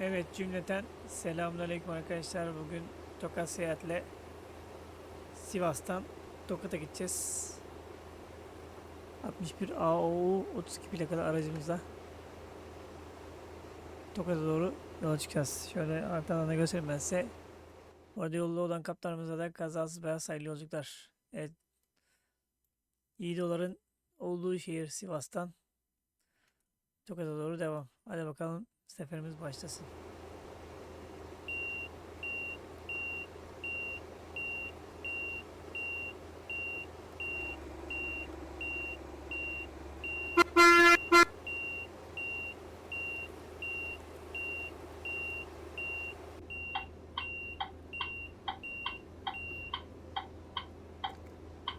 Evet cümleten selamünaleyküm arkadaşlar. Bugün Tokat seyahatle Sivas'tan Tokat'a gideceğiz. 61 AOU 32 plakalı aracımızla Tokat'a doğru yola çıkacağız. Şöyle arkadan da göstereyim ben size. Bu arada yolda olan kaptanımıza da kazasız beyaz hayırlı yolculuklar. Evet. Yiğidoların olduğu şehir Sivas'tan Tokat'a doğru devam. Hadi bakalım seferimiz başlasın.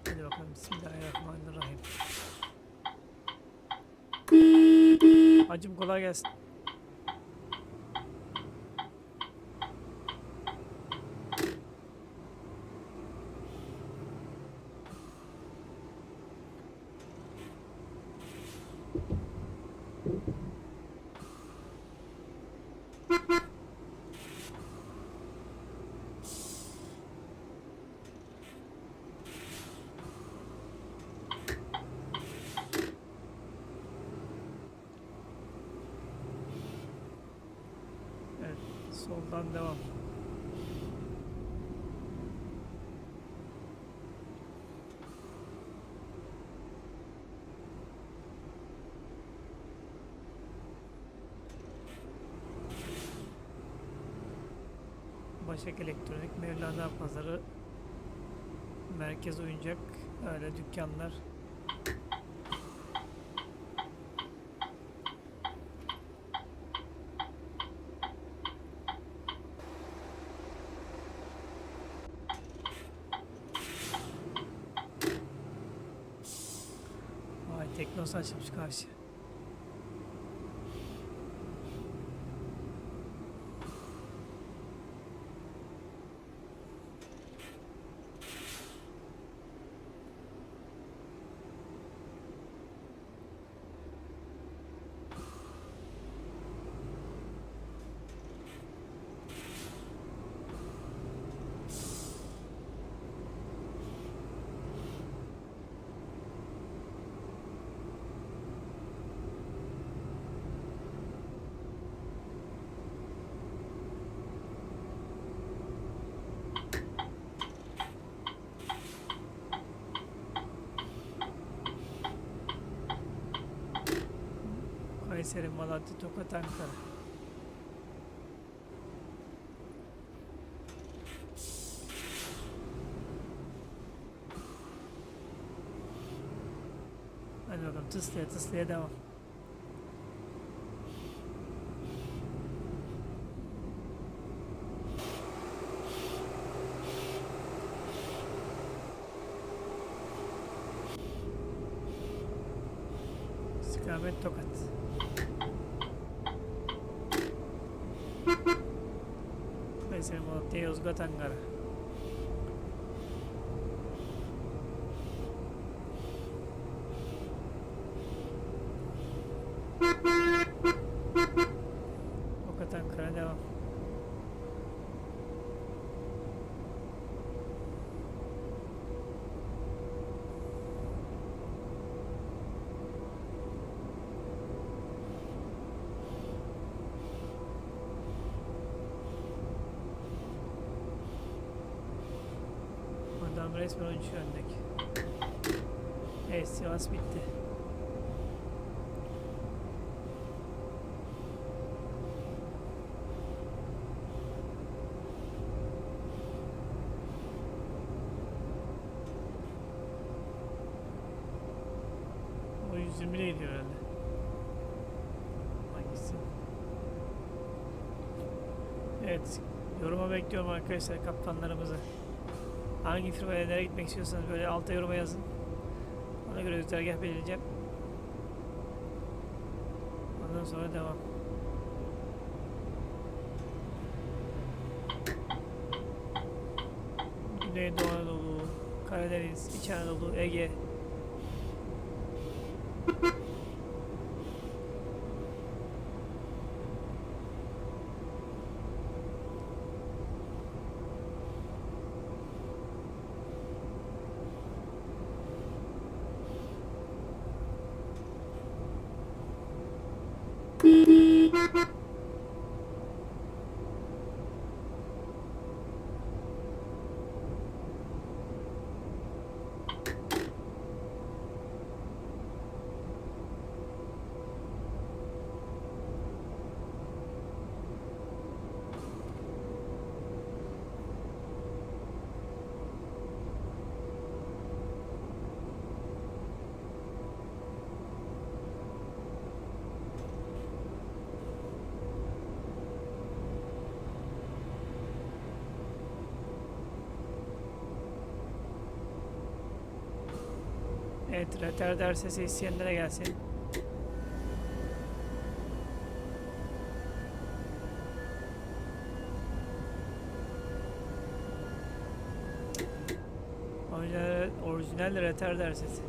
Hadi bakalım Bismillahirrahmanirrahim. Hacım kolay gelsin. Soldan devam. Başak Elektronik, Mevlana Pazarı, Merkez Oyuncak, öyle dükkanlar. Vay Teknosa açılmış karşı. Kayseri, Malatya, Tokat, Ankara. Hadi bakalım tıslaya tıslaya devam. İstikamet Tokat. Kayseri, Malatya, Yozgat, Ankara. Tokat, Ankara devam. Adam resmen oyuncu öndeki. Evet Sivas bitti. O 120'le gidiyor herhalde. Hangisi? Evet. Yoruma bekliyorum arkadaşlar kaptanlarımızı. Hangi firmaya nereye gitmek istiyorsanız böyle alta yoruma yazın. Ona göre güzergah belirleyeceğim. Ondan sonra devam. Güneydoğu Anadolu, Karadeniz, İç Anadolu, Ege. Evet, retarder sesi isteyenlere gelsin. Orijinal, orijinal retarder sesi.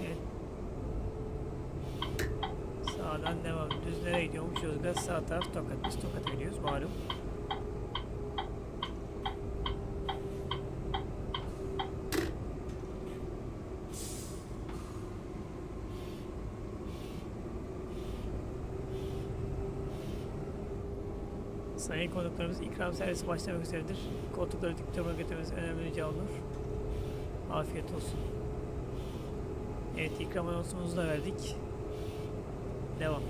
Evet. Sağdan devam. Düz nereye gidiyormuş? Yozgat sağ taraf Tokat. Biz Tokat'a gidiyoruz malum. Sayın konuklarımız ikram servisi başlamak üzeredir. Koltukları dik duruma getirmeniz önemli rica olur. Afiyet olsun. Evet ikram anonsumuzu da verdik. Devam.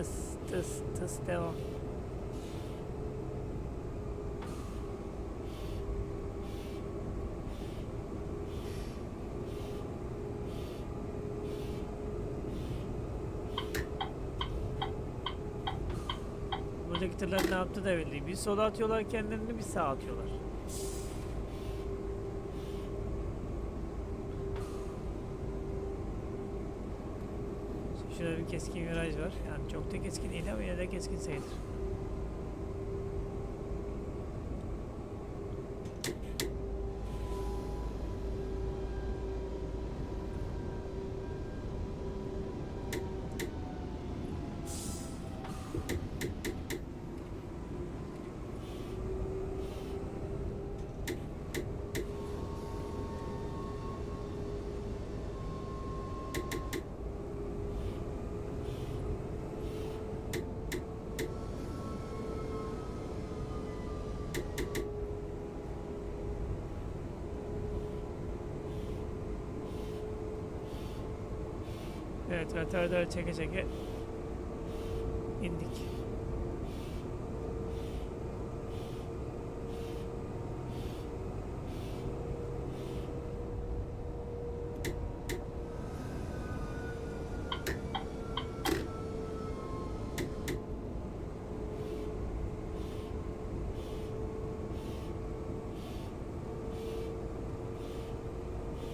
Tıs tıs tıs devam. Buradaki ne yaptı da belli. Bir sola atıyorlar kendilerini bir sağa atıyorlar. Şurada bir keskin viraj var. Yani çok da keskin değil ama yine de keskin sayılır. Evet, retarder çeke çeke indik.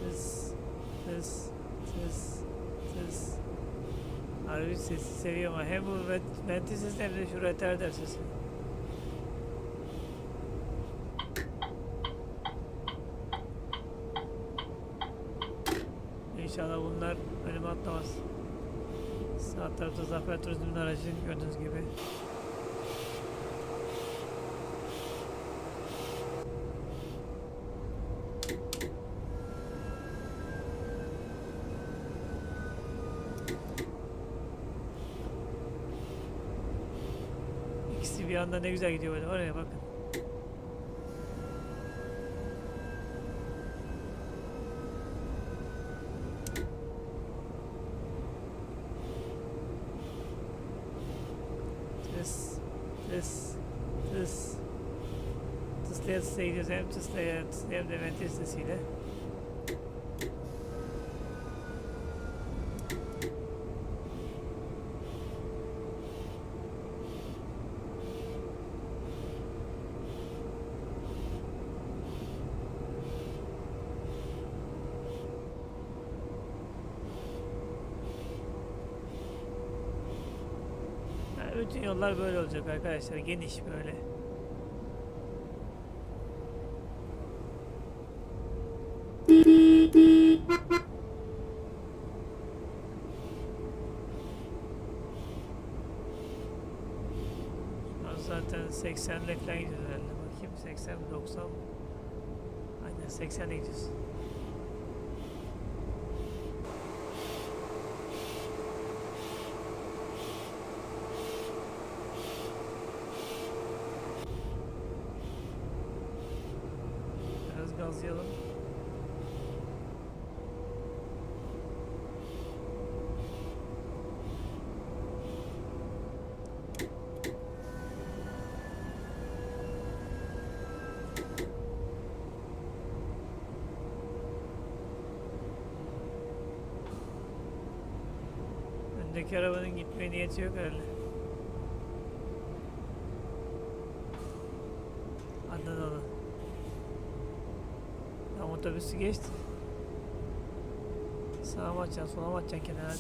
Tıs, tıs, tıs, tıs. Harbi sesi seviyorum hem bu vent- venti sesi hem de şu retarder sesi. İnşallah bunlar önüme atlamaz. Sağ tarafta Zafer Turizm'in aracı gördüğünüz gibi. Anda ne güzel gidiyor böyle var ya bakın. Tıs, tıs, tıs. Tıslaya tıslaya gidiyoruz hem tıslaya tıslaya hem de ventil sesiyle. Bütün yollar böyle olacak arkadaşlar. Geniş böyle. Zaten 80 ile falan gidiyoruz herhalde. Bakayım 80 mi 90 mı? Aynen 80 ile gidiyoruz. Gazlayalım. Öndeki arabanın gitmeye niyeti yok herhalde. Tam otobüsü geçti. Sağa mı atacaksın, sola mı atacaksın kenara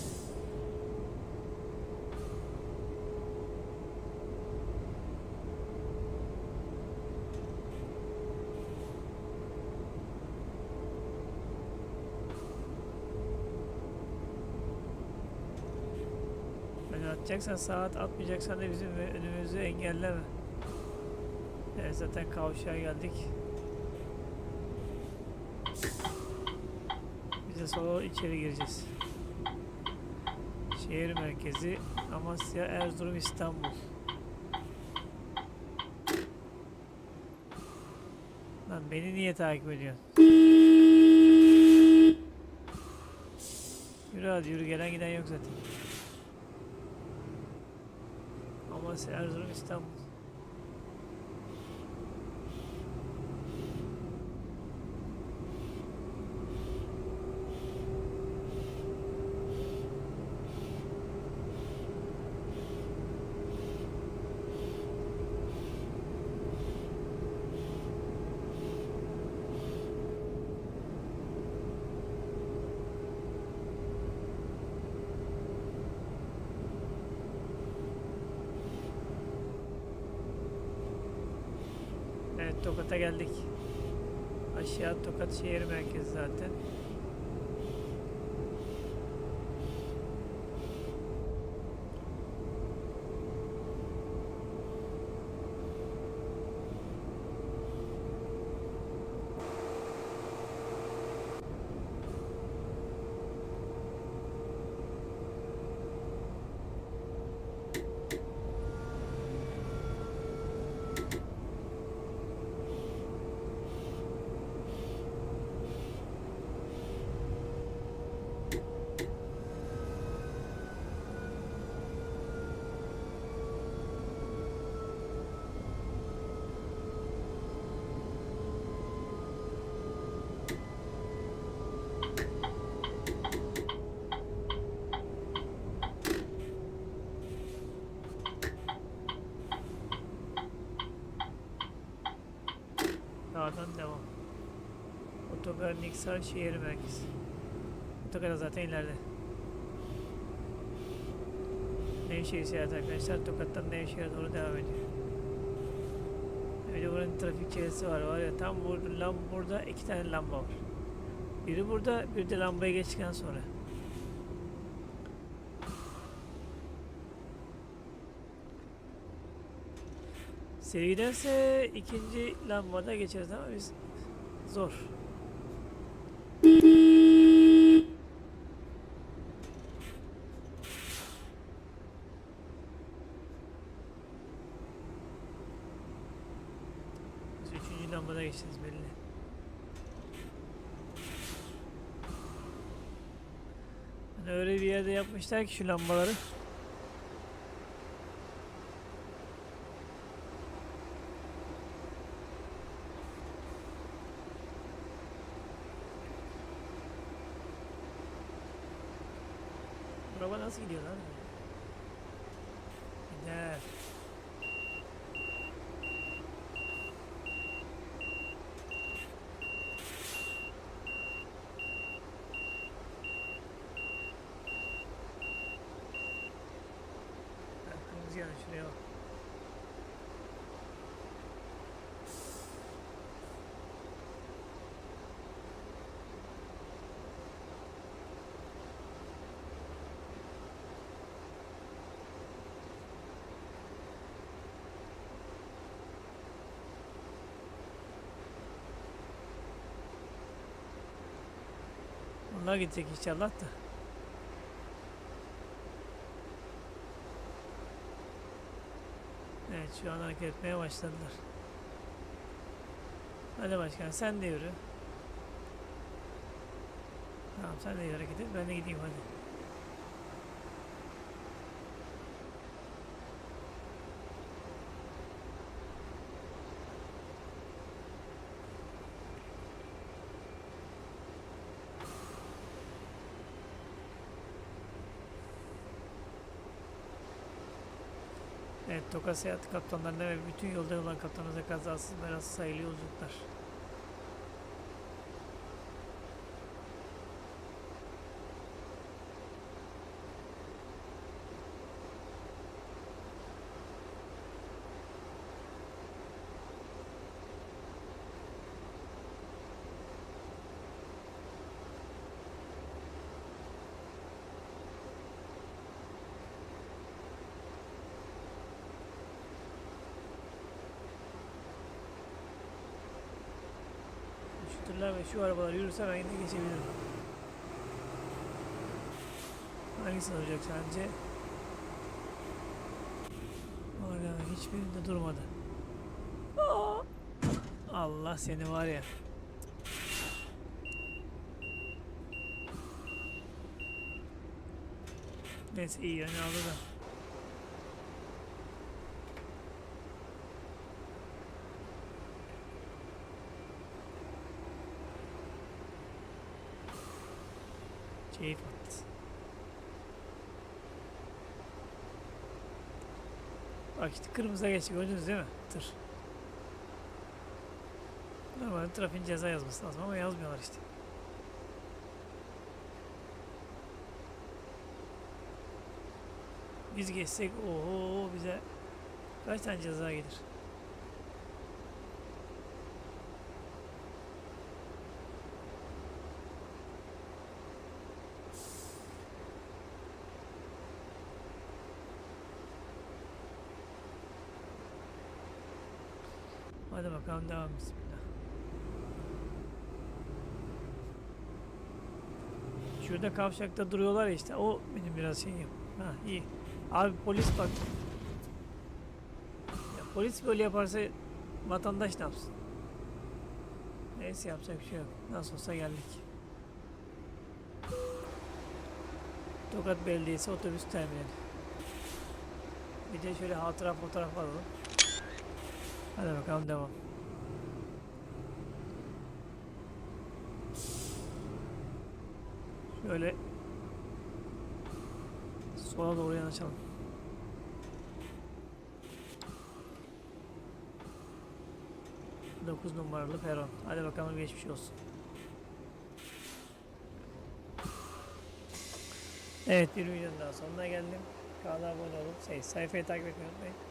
atacaksan sağa at, atmayacaksan da bizim önümüzü engelleme. Evet zaten kavşağa geldik. Biz de sola içeri gireceğiz. Şehir merkezi Amasya, Erzurum, İstanbul. Lan beni niye takip ediyorsun? Yürü hadi yürü gelen giden yok zaten. Amasya, Erzurum, İstanbul. Evet Tokat'a geldik. Aşağı Tokat şehir merkezi zaten. Dağdan devam. Otogar Niksar şehir merkezi. Otogar zaten ileride. Nevşehir seyahat arkadaşlar. Tokat'tan Nevşehir'e doğru devam ediyor. Öyle buranın trafik çevresi var var ya tam burada, lam, burada iki tane lamba var. Biri burada bir de lambaya geçtikten sonra. Seri ikinci lambada geçeriz ama biz zor. Üçüncü lambada geçeceğiz belli. Hani öyle bir yerde yapmışlar ki şu lambaları. Araba nasıl gidiyor lan? Gider. Onlar gidecek inşallah da. Evet şu an hareket etmeye başladılar. Hadi başkan sen de yürü. Tamam sen de hareket et ben de gideyim hadi. Evet Toka Seyahat Kaptanlarına ve bütün yolda olan kaptanımıza kazasız belasız hayırlı yolculuklar. Şu tırlar ve şu arabalar yürürse ben de geçebilirim. Hangisi olacak sence? Hala hiçbirinde durmadı. Allah seni var ya. Neyse iyi yönü aldı da. Keyif attı. Bak işte kırmızıya geçti gördünüz değil mi? Tır. Normalde trafiğin ceza yazması lazım ama yazmıyorlar işte. Biz geçsek oho bize kaç tane ceza gelir? Hadi bakalım devam bismillah. Şurada kavşakta duruyorlar işte o benim biraz şeyim. Ha iyi. Abi polis bak. Ya polis böyle yaparsa vatandaş ne yapsın? Neyse yapacak bir şey yok. Nasıl olsa geldik. Tokat Belediyesi otobüs terminali. Bir de şöyle hatıra fotoğraf alalım. Hadi bakalım devam. Şöyle sola doğru yanaşalım. Dokuz numaralı peron. Hadi bakalım geçmiş olsun. Evet bir videonun daha sonuna geldim. Kanala abone olup sayfayı takip etmeyi unutmayın.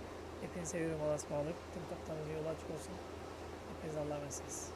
Hepinizi seviyorum. Allah'a ısmarladık. Tüm kaptanınız yolu açık olsun. Hepinize Allah'a emanetsiniz.